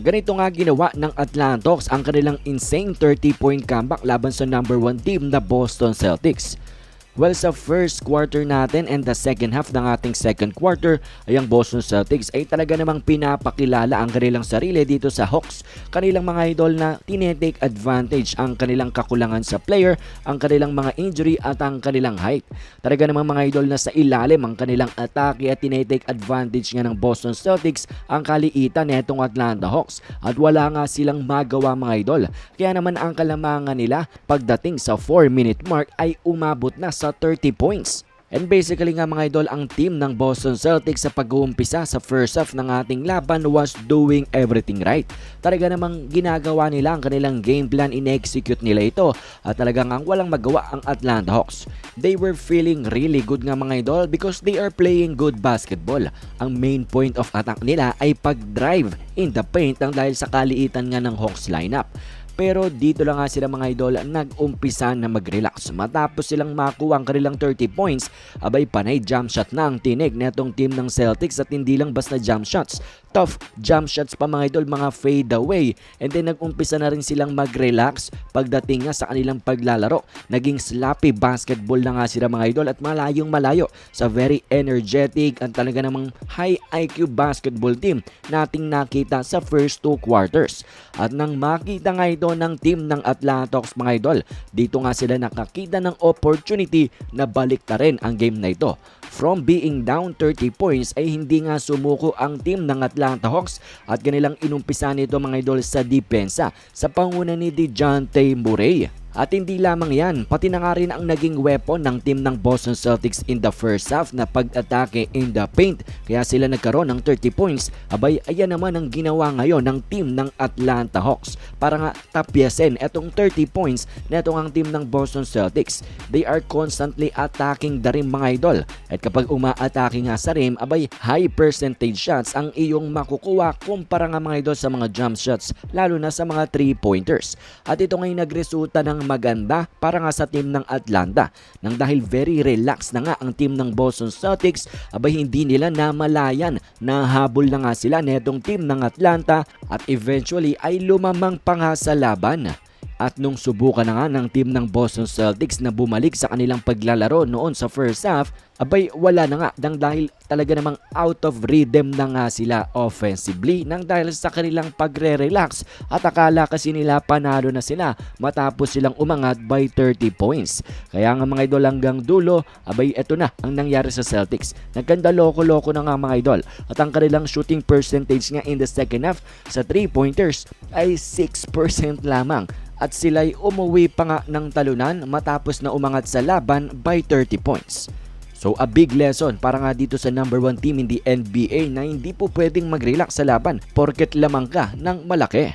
Ganito nga ginawa ng Atlantox ang kanilang insane 30-point comeback laban sa number 1 team na Boston Celtics. Well, sa first quarter natin and the second half ng ating second quarter ay ang Boston Celtics ay talaga namang pinapakilala ang kanilang sarili dito sa Hawks. Kanilang mga idol na tinetake advantage ang kanilang kakulangan sa player, ang kanilang mga injury at ang kanilang height. Talaga namang mga idol na sa ilalim ang kanilang atake at tinetake advantage nga ng Boston Celtics ang kaliitan netong Atlanta Hawks at wala nga silang magawa mga idol. Kaya naman ang kalamangan nila pagdating sa 4 minute mark ay umabot na sa 30 points. And basically nga mga idol, ang team ng Boston Celtics sa pag-uumpisa sa first half ng ating laban was doing everything right. Talaga namang ginagawa nila ang kanilang game plan, in-execute nila ito at talagang ang walang magawa ang Atlanta Hawks. They were feeling really good nga mga idol because they are playing good basketball. Ang main point of attack nila ay pag-drive in the paint ang dahil sa kaliitan nga ng Hawks lineup. Pero dito lang nga sila mga idol nag-umpisa na mag-relax. Matapos silang makuha ang kanilang 30 points, abay panay jump shot na ang tinig netong team ng Celtics at hindi lang basta jump shots. Tough jump shots pa mga idol, mga fade away. And then nag-umpisa na rin silang mag-relax pagdating nga sa kanilang paglalaro. Naging sloppy basketball na nga sila mga idol at malayong malayo sa very energetic at talaga namang high IQ basketball team nating nakita sa first two quarters. At nang makita nga ito ng team ng Atlantox mga idol, dito nga sila nakakita ng opportunity na balik na rin ang game na ito. From being down 30 points ay hindi nga sumuko ang team ng Atlanta Hawks at kanilang inumpisa nito mga idol sa depensa sa panguna ni DeJounte Murray. At hindi lamang yan, pati na nga rin ang naging weapon ng team ng Boston Celtics in the first half na pag-atake in the paint. Kaya sila nagkaroon ng 30 points. Abay, ayan naman ang ginawa ngayon ng team ng Atlanta Hawks para nga tapyasin etong 30 points na itong ang team ng Boston Celtics. They are constantly attacking the rim mga idol. At kapag uma-atake nga sa rim, abay high percentage shots ang iyong makukuha kumpara nga mga idol sa mga jump shots, lalo na sa mga 3-pointers. At ito ngay nagresulta ng maganda para nga sa team ng Atlanta. Nang dahil very relaxed na nga ang team ng Boston Celtics, abay hindi nila namalayan na habol na nga sila netong team ng Atlanta at eventually ay lumamang pa nga sa laban. At nung subukan na nga ng team ng Boston Celtics na bumalik sa kanilang paglalaro noon sa first half, abay wala na nga dang dahil talaga namang out of rhythm na nga sila offensively nang dahil sa kanilang pagre-relax at akala kasi nila panalo na sila matapos silang umangat by 30 points. Kaya nga mga idol hanggang dulo, abay eto na ang nangyari sa Celtics. Nagkanda loko-loko na nga mga idol at ang kanilang shooting percentage nga in the second half sa 3-pointers ay 6% lamang at sila'y umuwi pa nga ng talunan matapos na umangat sa laban by 30 points. So a big lesson para nga dito sa number 1 team in the NBA na hindi po pwedeng mag-relax sa laban porket lamang ka ng malaki.